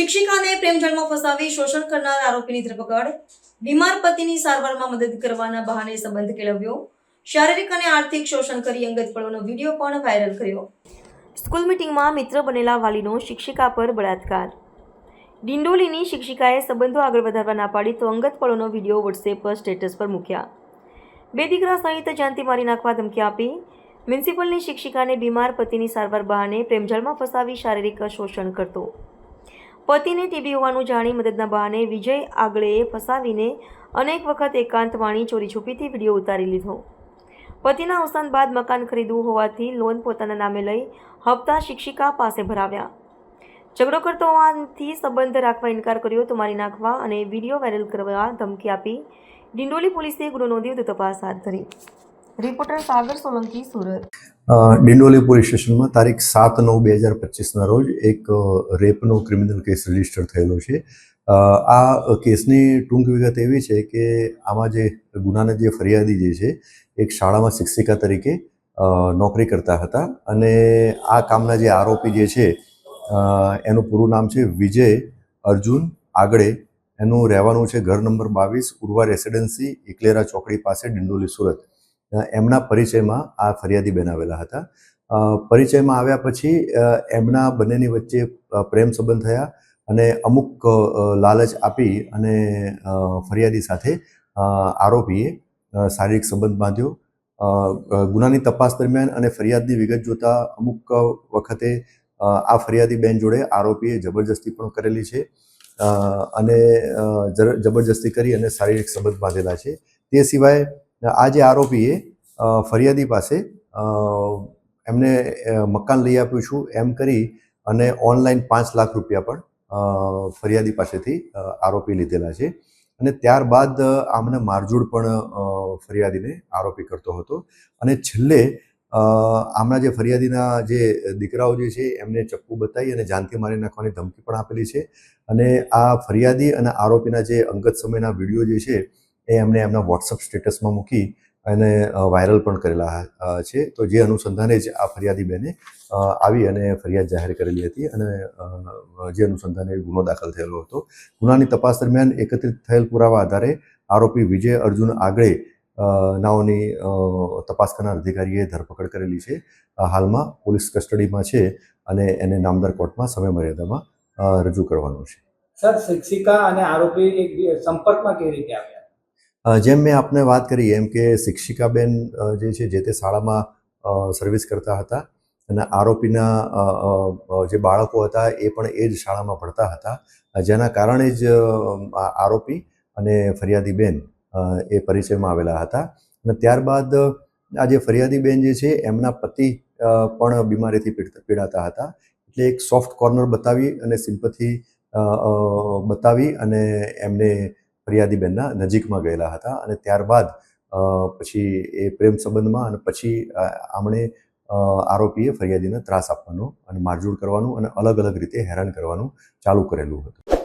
શિક્ષિકાને પ્રેમજળમાં ફસાવી શોષણ કરનાર આરોપીની ધરપકડ. બીમાર પતિની સારવારમાં મદદ કરવાના બહાને સંબંધ કેળવ્યો. શારીરિક અને આર્થિક શોષણ કરી અંગત પળોનો વીડિયો પણ વાયરલ કર્યો. સ્કૂલ મિટિંગમાં મિત્ર બનેલા વાલીનો શિક્ષિકા પર બળાત્કાર. ડિંડોલીની શિક્ષિકાએ સંબંધો આગળ વધારવા ના પાડી તો અંગત પળોનો વીડિયો વોટ્સએપ પર સ્ટેટસ પર મૂક્યા. બે દીકરા સહિત જાનથી મારી નાખવા ધમકી આપી. મ્યુનિસિપલની શિક્ષિકાને બીમાર પતિની સારવાર બહાને પ્રેમજળમાં ફસાવી શારીરિક શોષણ કરતો. પતિને ટીબી હોવાનું જાણી મદદના બહાને વિજય આગળેએ ફસાવીને અનેક વખત એકાંત વાણી ચોરી છુપીથી વીડિયો ઉતારી લીધો. પતિના અવસાન બાદ મકાન ખરીદવું હોવાથી લોન પોતાના નામે લઈ હપ્તા શિક્ષિકા પાસે ભરાવ્યા. ઝઘડો કરતો હોવાથી સંબંધ રાખવા ઇનકાર કર્યો, તો મારી નાખવા અને વીડિયો વાયરલ કરવા ધમકી આપી ડિંડોલી પોલીસે ગુનો નોંધી તપાસ હાથ ધરી. રિપોર્ટર સાગર સોલંકી, સુરત. ડિંડોલી પોલીસ સ્ટેશનમાં તારીખ સાત નવ બે હજાર પચીસના રોજ એક રેપનો ક્રિમિનલ કેસ રજિસ્ટર થયેલો છે. આ કેસની ટૂંક વિગત એવી છે કે આમાં જે ગુનાના જે ફરિયાદી જે છે, એક શાળામાં શિક્ષિકા તરીકે નોકરી કરતા હતા અને આ કામના જે આરોપી જે છે એનું પૂરું નામ છે વિજય અર્જુન આગળે. એનું રહેવાનું છે ઘર નંબર બાવીસ ઉર્વા રેસિડેન્સી ઇકલેરા ચોકડી પાસે, ડિંડોલી, સુરત. એમના પરિચયમાં આ ફરિયાદી બેન આવેલા હતા પરિચયમાં આવ્યા પછી એમના બંનેની વચ્ચે પ્રેમ સંબંધ થયા અને અમુક લાલચ આપી અને ફરિયાદી સાથે આરોપીએ શારીરિક સંબંધ બાંધ્યો. ગુનાની તપાસ દરમિયાન અને ફરિયાદની વિગત જોતા અમુક વખતે આ ફરિયાદી બેન જોડે આરોપીએ જબરજસ્તી પણ કરેલી છે. અને જબરજસ્તી કરી અને શારીરિક સંબંધ બાંધેલા છે. તે સિવાય આ જે આરોપીએ ફરિયાદી પાસે એમને મકાન લઈ આપ્યું છું એમ કરી અને ઓનલાઈન પાંચ લાખ રૂપિયા પણ ફરિયાદી પાસેથી આરોપી લીધેલા છે. અને ત્યારબાદ આમને મારઝૂડ પણ ફરિયાદીને આરોપી કરતો હતો. અને છેલ્લે આમના જે ફરિયાદીના જે દીકરાઓ જે છે, એમને ચપ્પુ બતાવી અને જાનથી મારી નાખવાની ધમકી પણ આપેલી છે. અને આ ફરિયાદી અને આરોપીના જે અંગત સમયના વીડિયો જે છે એ એમણે એમના વોટ્સઅપ સ્ટેટસમાં મૂકી અને વાયરલ પણ કરેલા છે. તો જે અનુસંધાને જ આ ફરિયાદી બેને આવી અને ફરિયાદ જાહેર કરેલી હતી અને જે અનુસંધાને ગુનો દાખલ થયેલો હતો. ગુનાની તપાસ દરમિયાન એકત્રિત થયેલ પુરાવા આધારે આરોપી વિજય અર્જુન આગળે નાઓની તપાસ કરનાર અધિકારીએ ધરપકડ કરેલી છે. હાલમાં પોલીસ કસ્ટડીમાં છે અને એને નામદાર કોર્ટમાં સમય મર્યાદામાં રજૂ કરવાનું છે. સર, શિક્ષિકા અને આરોપી સંપર્કમાં કેવી રીતે આવ્યા? જેમ મેં આપને વાત કરી, એમ કે શિક્ષિકાબેન જે છે, જે તે શાળામાં સર્વિસ કરતા હતા અને આરોપીના જે બાળકો હતા એ પણ એ જ શાળામાં ભણતા હતા. જેના કારણે જ આરોપી અને ફરિયાદીબેન એ પરિચયમાં આવેલા હતા. અને ત્યારબાદ, આ જે ફરિયાદીબેન જે છે, એમના પતિ પણ બીમારીથી પીડ- પીડાતા હતા. એટલે એક સોફ્ટ કોર્નર બતાવી અને સિમ્પથી બતાવી અને એમને ફરિયાદી બેનના નજીકમાં ગયેલા હતા અને ત્યારબાદ પછી એ પ્રેમ સંબંધમાં અને પછી આમણે આરોપીએ ફરિયાદીને ત્રાસ આપવાનો અને મારઝૂડ કરવાનું અને અલગ અલગ રીતે હેરાન કરવાનું ચાલુ કરેલું હતું.